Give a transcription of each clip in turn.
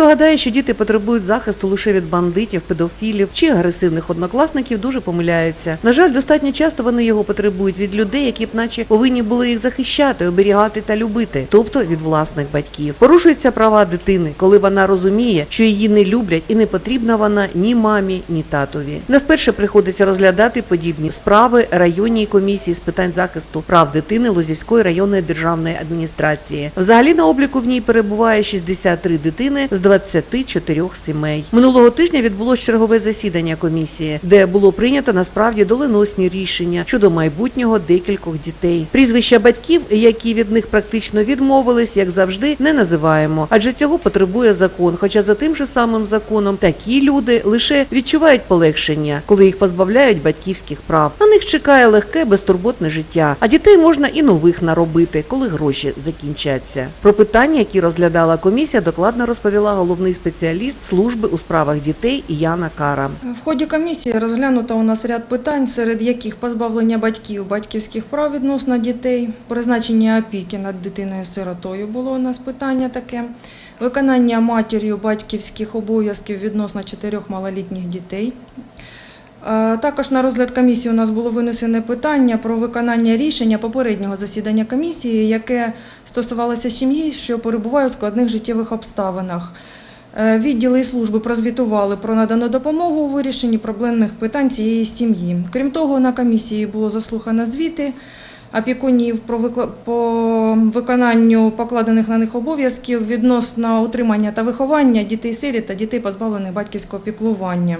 хто гадає, що діти потребують захисту лише від бандитів, педофілів чи агресивних однокласників, дуже помиляються. На жаль, достатньо часто вони його потребують від людей, які б наче повинні були їх захищати, оберігати та любити, тобто від власних батьків. Порушуються права дитини, коли вона розуміє, що її не люблять і не потрібна вона ні мамі, ні татові. Не вперше приходиться розглядати подібні справи районній комісії з питань захисту прав дитини Лозівської районної державної адміністрації. Взагалі на обліку в ній перебуває 63 дитини з 24 сімей. Минулого тижня відбулось чергове засідання комісії, де було прийнято насправді доленосні рішення щодо майбутнього декількох дітей. Прізвища батьків, які від них практично відмовились, як завжди, не називаємо, адже цього потребує закон. Хоча за тим же самим законом такі люди лише відчувають полегшення, коли їх позбавляють батьківських прав. На них чекає легке безтурботне життя, а дітей можна і нових наробити, коли гроші закінчаться. Про питання, які розглядала комісія, докладно розповіла головний спеціаліст служби у справах дітей Яна Кара. В ході комісії розглянуто у нас ряд питань, серед яких позбавлення батьків батьківських прав відносно дітей, призначення опіки над дитиною-сиротою було у нас питання таке, виконання матір'ю батьківських обов'язків відносно чотирьох малолітніх дітей. Е, Також на розгляд комісії у нас було винесене питання про виконання рішення попереднього засідання комісії, яке стосувалося сім'ї, що перебуває у складних життєвих обставинах. Е, Відділи і служби прозвітували про надану допомогу у вирішенні проблемних питань цієї сім'ї. Крім того, на комісії було заслухано звіти опікунів про по виконанню покладених на них обов'язків відносно утримання та виховання дітей-сиріт та дітей, позбавлених батьківського піклування.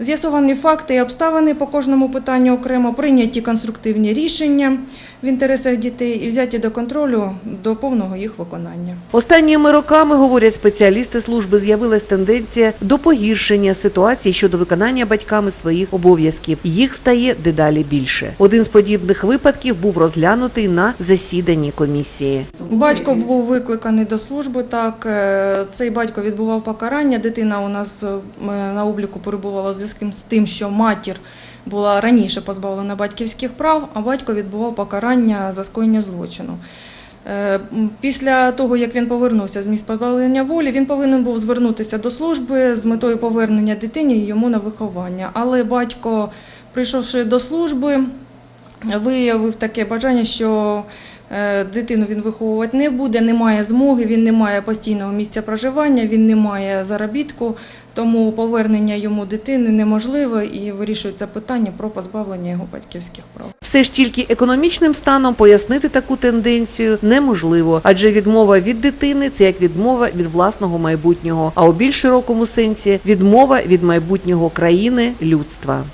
З'ясовані факти і обставини по кожному питанню окремо, прийняті конструктивні рішення в інтересах дітей і взяті до контролю до повного їх виконання. Останніми роками, говорять спеціалісти служби, з'явилась тенденція до погіршення ситуації щодо виконання батьками своїх обов'язків. Їх стає дедалі більше. Один з подібних випадків був розглянутий на засіданні комісії. Батько був викликаний до служби. Так е, цей батько відбував покарання. Дитина у нас е, на обліку перебувала у зв'язку з тим, що матір була раніше позбавлена батьківських прав, а батько відбував покарання за скоєння злочину. Е, Після того, як він повернувся з місць позбавлення волі, він повинен був звернутися до служби з метою повернення дитині йому на виховання. Але батько, прийшовши до служби, виявив таке бажання, що е, дитину він виховувати не буде, немає змоги, він не має постійного місця проживання, він не має заробітку, тому повернення йому дитини неможливе і вирішується питання про позбавлення його батьківських прав. Все ж тільки економічним станом пояснити таку тенденцію неможливо, адже відмова від дитини це як відмова від власного майбутнього, а у більш широкому сенсі відмова від майбутнього країни людства.